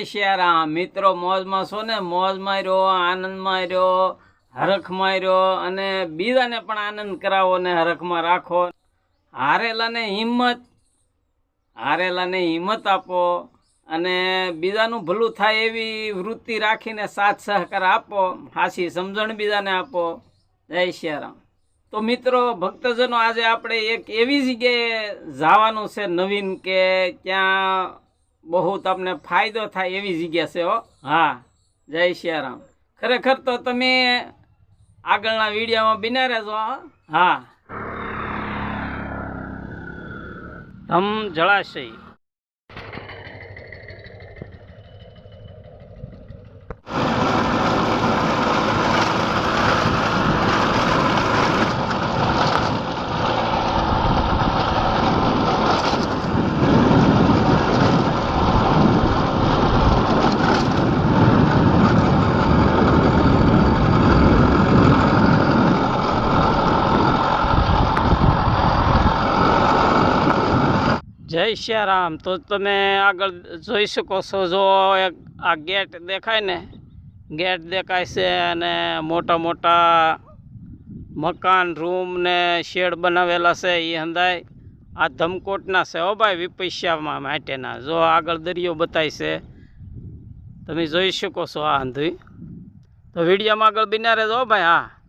જય શિયારામ મિત્રો મોજમાં છો ને? મોજમાં રહ્યો આનંદમાં રહ્યો હરખમાં રહ્યો અને બીજાને પણ આનંદ કરાવો ને હરખમાં રાખો. હારેલાને હિંમત હારેલાને હિંમત આપો અને બીજાનું ભલું થાય એવી વૃત્તિ રાખીને સાથ સહકાર આપો, હાસી સમજણ બીજાને આપો. જય શિયારામ તો મિત્રો, ભક્તજનો, આજે આપણે એક એવી જગ્યાએ જવાનું છે નવીન કે ત્યાં બહુ તમને ફાયદો થાય એવી જગ્યા છે, હો. હા, જય સિયારામ ખરેખર તો તમે આગળના વિડીયોમાં બિના રહેજો હો. ધમ જળાશય. જય શ્યારામ તો તમે આગળ જોઈ શકો છો, જો આ ગેટ દેખાય ને, ગેટ દેખાય છે અને મોટા મોટા મકાન, રૂમ ને શેડ બનાવેલા છે એ હંદાય આ ધમકોટના છે હો ભાઈ વિપૈસ્યામાં માટેના. જો આગળ દરિયો બતાય છે. તમે જોઈ શકો છો આ હંધુઈ તો વિડીયોમાં આગળ બિનારે જો ભાઈ, હા.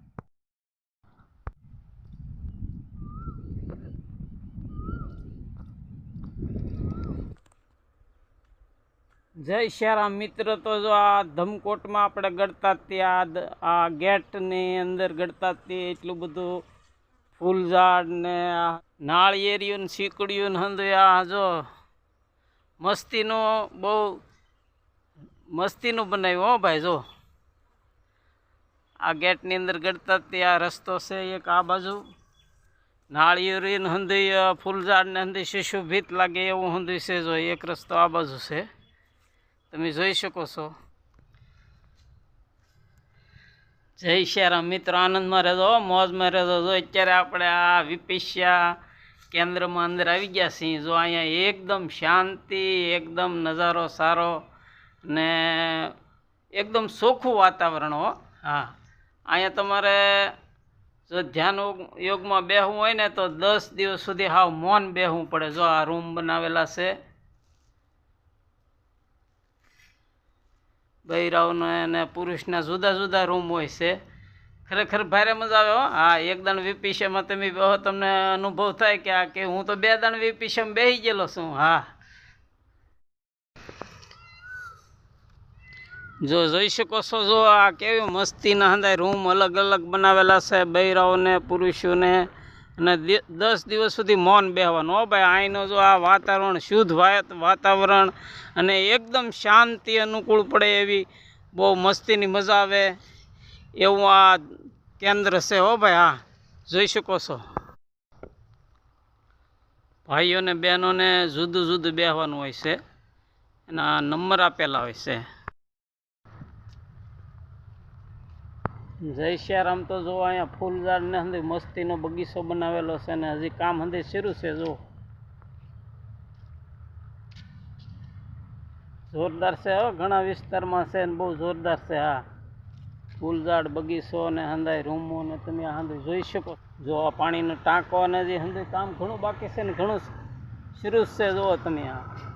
જય શ્યારામ મિત્ર, તો જો આ ધમકોટમાં આપણે ગળતા ત્યાં, આ ગેટની અંદર ગળતા તે એટલું બધું ફૂલઝાડ ને આ નાળિયેરિયું ને શીકડિયું ને આ જો મસ્તીનો બહુ મસ્તીનું બનાવ્યું, હો ભાઈ, જો. આ ગેટની અંદર ગળતા ત્યાં રસ્તો છે એક આ બાજુ. નાળિયેરી ને ફૂલઝાડને હંધી સુશોભિત લાગે એવું હંધુય છે જો, એક રસ્તો આ બાજુ છે. તમે જોઈ શકો છો. જય શ્યારામ. મિત્રો, આનંદમાં રહેજો મોજમાં રહેજો. જો અત્યારે આપણે આ વિપિસ્યા કેન્દ્રમાં અંદર આવી ગયા છીએ, જો અહીંયા એકદમ શાંતિ, એકદમ નજારો સારો ને એકદમ ચોખ્ખું વાતાવરણ હો. હા. અહીંયા તમારે જો ધ્યાન યોગ- યોગમાં બેહવું હોય ને તો દસ દિવસ સુધી હાવ મૌન બેહવું પડે. જો આ રૂમ બનાવેલા છે બૈરાઓને અને પુરુષના જુદા જુદા રૂમ હોય છે. ખરેખર ભારે મજા આવે હો. હા એક દાણ વિપીશમાં તમે બેહો તમને અનુભવ થાય કે આ કે હું તો બે દાણ વીપીસીમાં બેસી ગયેલો છું. હા. જો જોઈ શકો છો, જો આ કેવી મસ્તીના હંદાય રૂમ અલગ અલગ બનાવેલા છે. બૈરાઓને પુરુષોને અને દસ દિવસ સુધી મૌન બેહવાનું. હો ભાઈ અહીંનો જો આ વાતાવરણ શુદ્ધ વાત- વાતાવરણ અને એકદમ શાંતિ અનુકૂળ પડે એવી બહુ મસ્તીની મજા આવે એવું આ કેન્દ્ર છે. હો ભાઈ, હા, જોઈ શકો છો. ભાઈઓને બહેનોને જુદું જુદું બેહવાનું હોય છે એના નંબર આપેલા હોય છે. જય શ્યારામ તો જો અહીંયા ફૂલઝાડ ને હંધી મસ્તીનો બગીચો બનાવેલો છે ને હજી કામ હંધી શરૂ છે, જો. જોરદાર છે, હો, ઘણા વિસ્તારમાં છે ને બહુ જોરદાર છે, હા. ફૂલઝાડ, બગીચો ને હંધાય રૂમો ને તમે હંધી જોઈ શકો. જો આ પાણીનો ટાંકો ને હજી હંધી કામ ઘણું બાકી છે ને ઘણું શરૂ છે જુઓ તમે આ.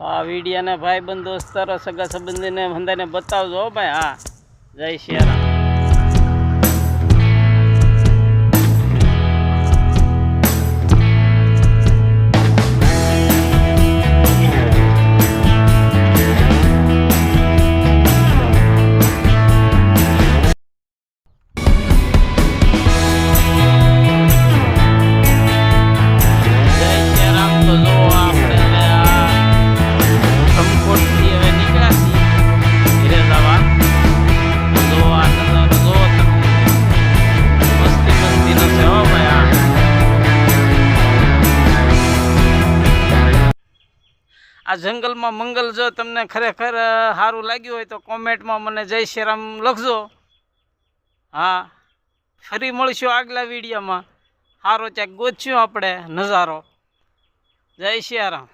તો આ વિડીયોને ભાઈ બંધ દોસ્તારો સગા સંબંધીને ધંધાને બતાવજો ભાઈ. હા. જય શ્રી આ જંગલમાં મંગલ જો તમને ખરેખર સારું લાગ્યું હોય તો કોમેન્ટમાં મને જય શ્રી રામ લખજો. હા, ફરી મળશું આગલા વિડીયોમાં. સારો ચેક ગોતશું આપણે નજારો. જય શ્રી રામ